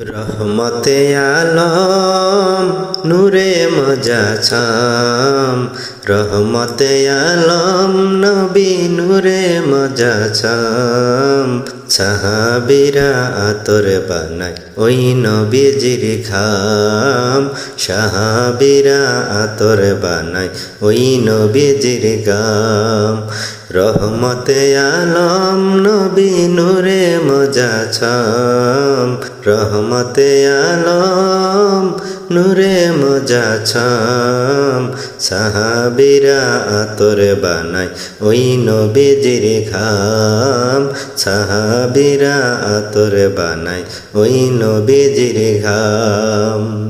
রহমতে আলম, নূরে মজা ছাম। রহমতে আলম, নবী নূরে মজা ছাম। সাহাবিরা আতর বানায় ওই নবীজির খাম সাহাবিরা আতর বানায় ওই নবীজির গাম রহমতে আলম নবী নূরে মজা ছাম রহমতে আলম নূরে মজা ছাম সাহাবিরা আতর বানায় ওই নবীজির ঘাম। সাহাবিরা আতর বানায় ওই নবীজির ঘাম।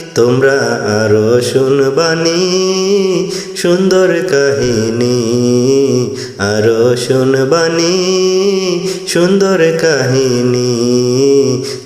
তোমরা আরও শুনবানি সুন্দর কাহিনী। আরও শুনবানি সুন্দর কাহিনী।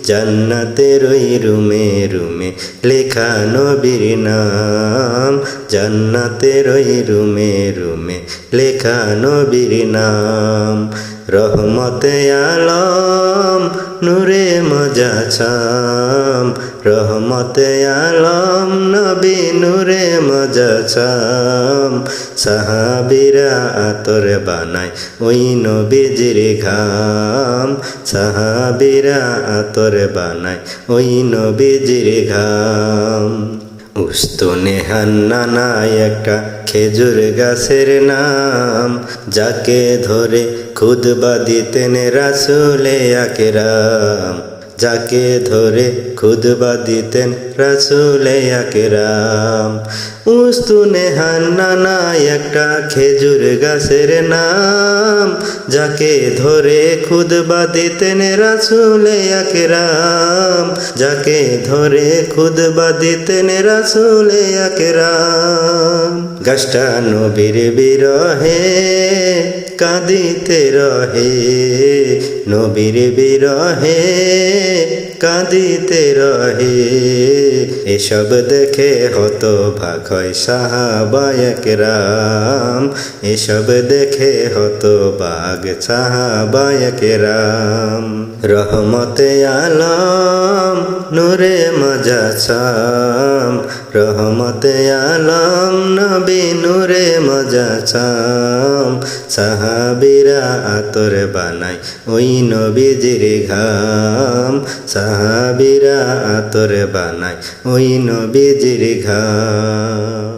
জান্নাতের ওই রুমে রুমে লেখা নবীর নাম। জান্নাতের ওই রুমে রুমে লেখা নবীর নাম। রহমতে আলম, নূরে মজা ছাম। রহমতে আলম নবী নূরে মজা ছাম। সাহাবিরা আতর বানায় ওই নবীজির ঘাম। সাহাবিরা আতর বানায় ওই নবীজির ঘাম। উস্তনে হান্নানায় একটা খেজুর গাছের নাম। যাকে ধরে খুদবা দিতেন রাসুলে আকেরাম। যাকে ধরে খুদবা দিতেন রাসুলে আকেরাম। উস্তুনে হান্নানায় একটা খেজুর গাছের নাম। যাকে ধরে খুদবা দিতেন রাসুলে আকেরাম। যাকে ধরে খুদবা দিতেন রাসুলে আকেরাম। গাছটা নবীর বিরহে, কাঁদিতে রহে নবীর বিরহে। কাঁদিতে রহে। এসব দেখে হত ভাগ হয় সাহাবায়ক রাম এসব দেখে হত বাঘ সাহাবায়ক রাম রহমতে আলম নূরে মজা ছাম। রহমতে আলম নবী নূরে মজা ছাম। সাহাবিরা আতর বানায় ওই নবীজির ঘাম। সাহাবিরা আতর বানায়। ওই নবীজির ঘাম